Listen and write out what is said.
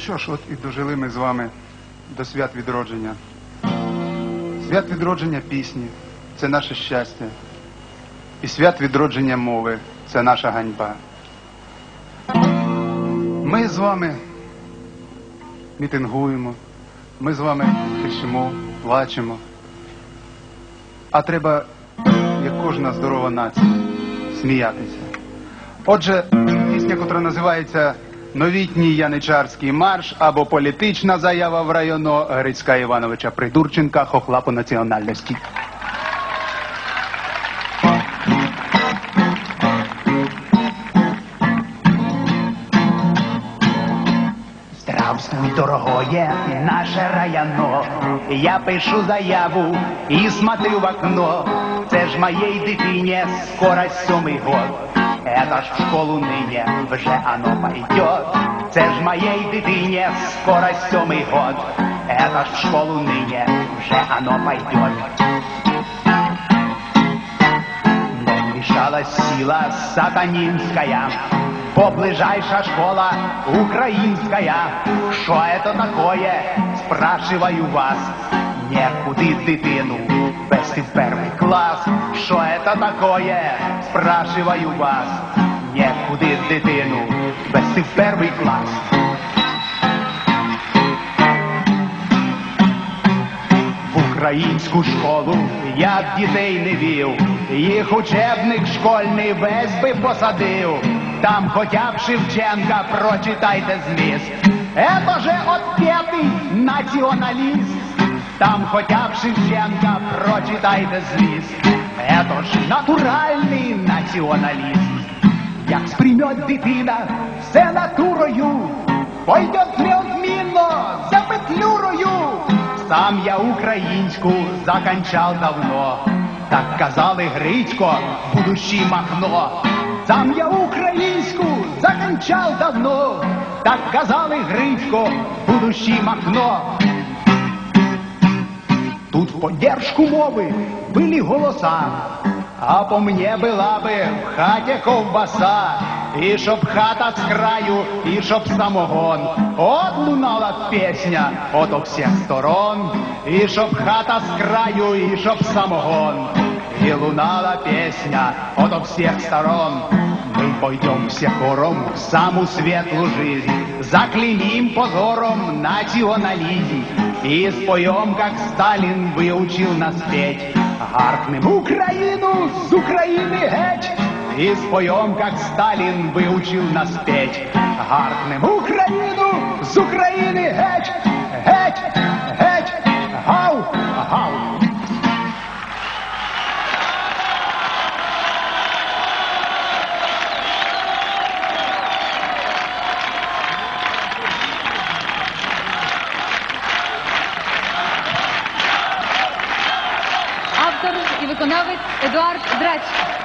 що ж, от і дожили ми з вами до свят відродження. Свят відродження пісні це наше щастя. І свят відродження мови це наша ганьба. Ми з вами мітингуємо, ми з вами кричимо, плачемо. А треба, як кожна здорова нація, сміятися. Отже, пісня, котра називається Новітній Яничарський марш або політична заява в районо Грицька Івановича Придурченка, хохла по національності. Здравствуй, дорогое наше районо. Я пишу заяву і смотрю в окно. Це ж моей дитине скоро сьомий год. Это ж в школу ныне вже оно пойдет. Це ж моей дитине скоро сьомий год. Это ж в школу ныне вже оно пойдет. Но вмешалась сила сатанинская, Бо ближайшая школа украинская. Что это такое? Спрашиваю вас. Некуди дитину вести в перший клас. Що это такое? Спрашиваю вас. Некуди дитину вести в перший клас. В українську школу я б дітей не вів, їх учебник школьний весь би посадив. Там хоча б Шевченка прочитайте зміст. Это же отпетый націоналіст. Там хоча б Шевченка прочитайте зміст. Это ж натуральний націоналіст. Як сприймет дитина все натурою, пойдет неодмінно за петлюрою. Сам я українську заканчав давно, так казали Грицько, будущий махно. Сам я українську заканчав давно, так казали Грицько, будущий махно. Тут в поддержку мови были голоса, а по мне была бы в хаті ковбаса, і щоб хата з краю, і щоб самогон. От лунала пісня ото всіх сторон, і щоб хата з краю, і щоб самогон. И лунала песня ото всех сторон. Мы пойдем все хором в саму светлую жизнь, заклеймим позором национализм и споем, как Сталин выучил нас петь. Гаркнем Украину с Украины геть и споем, как Сталин выучил нас петь. Гаркнем Украину с Украины геть. Economics, Eduardo Drach.